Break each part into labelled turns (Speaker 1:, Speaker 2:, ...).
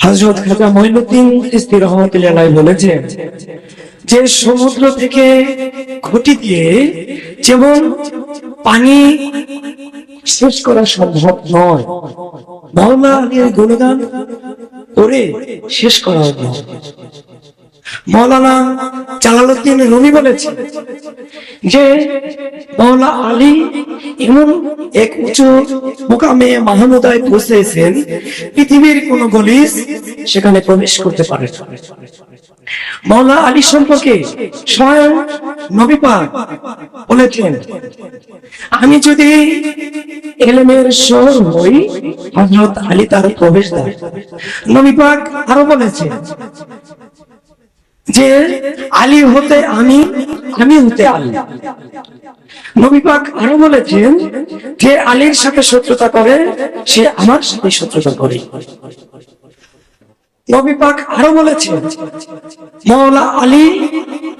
Speaker 1: হজরত খাজা মঈনুদ্দিন চিশতি রহমতুল্লাহ বলেছেন, যে সমুদ্র থেকে ঘটি দিয়ে যেমন পানি শেষ করা সম্ভব নয় আলীর গুণগান করে শেষ করা মৌলানা জালালউদ্দিন রুমি বলেছেন যে মৌলা আলী এমন এক উঁচু মোকামে মাহমুদায় পৌঁছেছেন, পৃথিবীর কোন গলিস সেখানে প্রবেশ করতে পারে। মৌলা আলী সম্পর্কে স্বয়ং নবী বলেছেন, আমি যদি এলেমের শহর হই হজরত আলী তার প্রবেশ দেয় নবী পাক আরও বলেছেন যে আলী হতে আমি আমি হতে আলী। নবী পাক আরও বলেছেন যে আলীর সাথে শত্রুতা করে, সে আমার সাথে শত্রুতা করে। নবী পাক আরও বলেছেন মৌলা আলী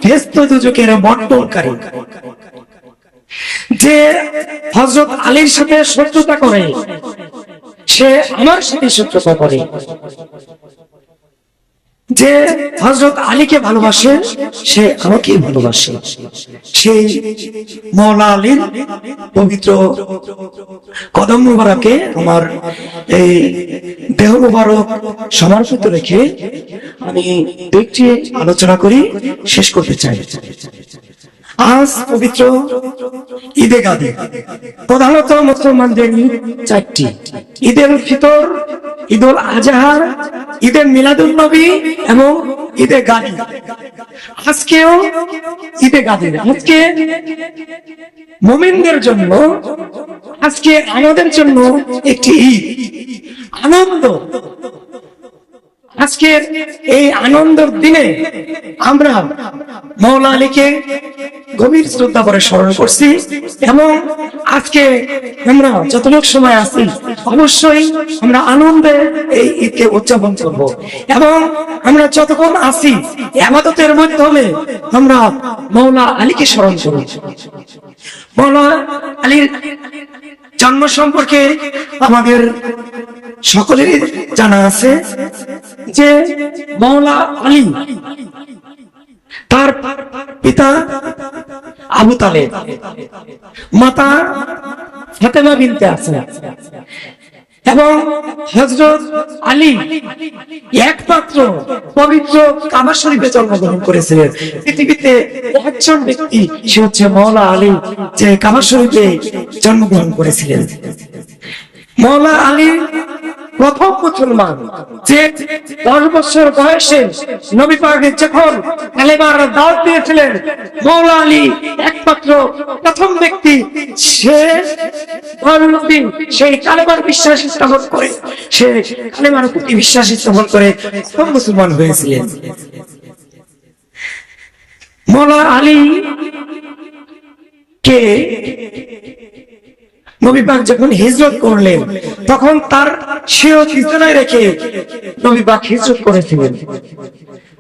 Speaker 1: ভেস্ত দুজকের বন্টনকারী। যে হজরত আলীর সাথে শত্রুতা করে, সে আমার সাথে শত্রুতা করে। যে হজরত আলীকে ভালোবাসে, সে আমাকে ভালোবাসে। সেই মৌলা আলীর পবিত্র কদম মুবারকে আমার এই দেহ মুবারক সমর্পিত রেখে আমি দেখছি আলোচনা করি, শেষ করতে চাই। আজ পবিত্র ঈদে গাদে প্রধানত মুসলমানদের চারটি। ঈদের ফিতর ঈদুল আজহার, ঈদের মিলাদুল নবী এবং ঈদে গাদি। আজকেও ঈদে গাদি। আজকে মুমিনদের জন্য, আজকে আমাদের জন্য একটি ঈদ। আনন্দ। আজকের এই আনন্দের দিনে আমরা মৌলা আলীকে গভীর শ্রদ্ধা করে স্মরণ করছি এবং আজকে আমরা যতটুকু সময় আছি, অবশ্যই আমরা আনন্দে এই ঈদকে উদযাপন করব। এবং আমরা যতক্ষণ আছি আবাদতের মাধ্যমে আমরা মৌলা আলীকে স্মরণ করি মৌলা আলীর জন্ম সম্পর্কে আমাদের সকলেরই জানা আছে যে মৌলা আলী তার পিতা আবু তালেব। মাতা ফাতেমা বিনতে আছে এবং হজরত আলী একমাত্র পবিত্র কাবা শরীফে জন্মগ্রহণ করেছিলেন। পৃথিবীতে একজন ব্যক্তি, সে হচ্ছে মৌলা আলী, যে কাবা শরীফে জন্মগ্রহণ করেছিলেন। মৌলা আলী প্রথম মুসলমান, যে দশ বছর বয়সে নবী পাকে যখন কালেমার দাওয়াত দিয়েছিলেন মৌলা আলী একমাত্র প্রথম ব্যক্তি, সে নবী সেই কালেমার বিশ্বাস স্থাপন করে, সে কালেমার প্রতি বিশ্বাস স্থাপন করে প্রথম মুসলমান হয়েছিলেন। মৌলা আলী কে? নবী পাক যখন হিজরত করলেন, তখন তার সেও বিছানায় রেখে নবী পাক হিজরত করেছিলেন।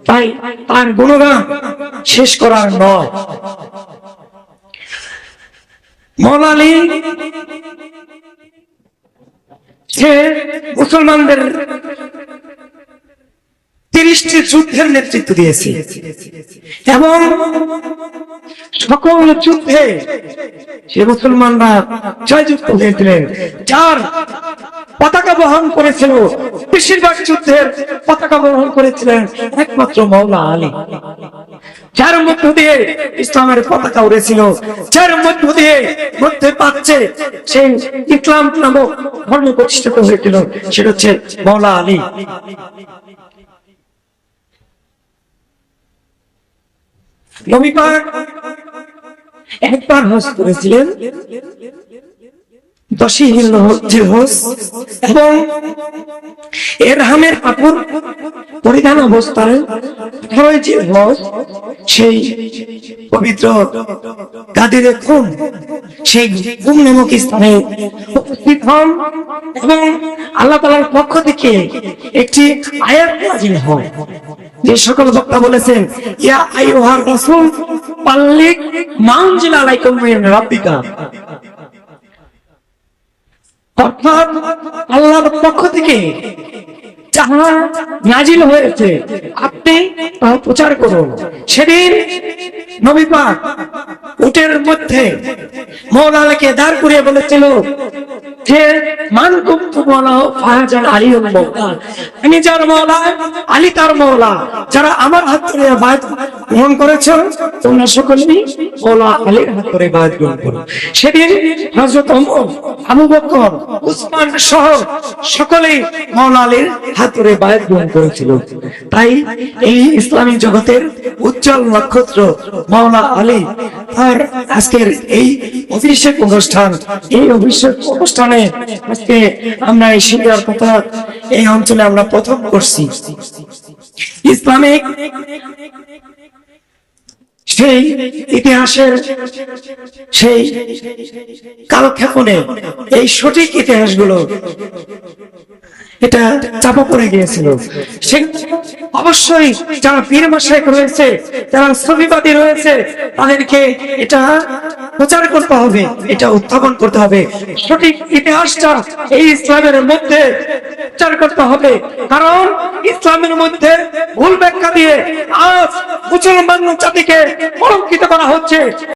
Speaker 1: তাই তার গুণগান শেষ করার নয়। সে মুসলমানদের তিরিশটি যুদ্ধের নেতৃত্ব দিয়েছে, এবং সকল যুদ্ধে সে মুসলমানরা জয়যুক্ত হয়েছিলেন, যার পতাকা বহন করেছিল। বেশিরভাগ যুদ্ধের পতাকা বহন করেছিলেন একমাত্র মৌলা আলী। যার মধ্য দিয়ে ইসলামের পতাকা উড়েছিল, যার মধ্য দিয়ে মধ্যে পাচ্ছে সেই ইসলাম নামক ধর্ম প্রতিষ্ঠিত হয়েছিল, সেটা হচ্ছে মৌলা আলী। একবার হজ করেছিলেন দশই জিলহজ এবং এরহামের কাপড় পরিধান অবস্থায় আঠারোই জিলহজ সেই পবিত্র গাদির খুন, সেই গুম নামক স্থানে উপস্থিত হন এবং আল্লাহ তালার পক্ষ থেকে একটি আয়াত নাজিল হয়। যে সকল বক্তা বলেছেন, ইয়া আইয়ুহার রাসূল, পাল্লিক, মাউনজিল মিন রাব্বিকা। অর্থাৎ আল্লাহর পক্ষ থেকে যাহা নাজিল হয়েছে, আপনি তা প্রচার করুন। সেদিন নবী পাক উটের মধ্যে মৌলানাকে দাঁড় করিয়ে বলেছিল যে, মান মৌলা আমি যার মৌলা, আলী তার মৌলা, যারা আমার হাত ধরে গ্রহণ করেছ? তোমরা সকলেই মৌলা আলীর হাত ধরে বাদ গ্রহণ করো। সেদিন হজরত ওমর, আবু বকর, উসমান সহ সকলেই মৌলা আলীর হাত ধরে বায়াত গ্রহণ করেছিল। তাই এই ইসলামী জগতের উজ্জ্বল নক্ষত্র মৌলা আলী তার আজকের এই অভিষেক অনুষ্ঠান, এই অভিষেক অনুষ্ঠানে আজকে আমরা এই শিক্ষার কথা এই অঞ্চলে আমরা প্রথম করছি। ইসলামিক সেই ইতিহাসের, সেই কালক্ষেপণে এই সঠিক ইতিহাসগুলো এটা চাপা পড়ে গিয়েছিল। অবশ্যই যারা পীর মাসায়ক রয়েছে, যারা ছবিবাদী রয়েছে, তাদেরকে এটা প্রচার করতে হবে, এটা উত্থাপন করতে হবে। সঠিক ইতিহাসটা এই ইসলামের মধ্যে প্রচার করতে হবে। কারণ ইসলামের মধ্যে ভুল ব্যাখ্যা দিয়ে আজ মুসলমান জাতিকে কলঙ্কিত করা হচ্ছে।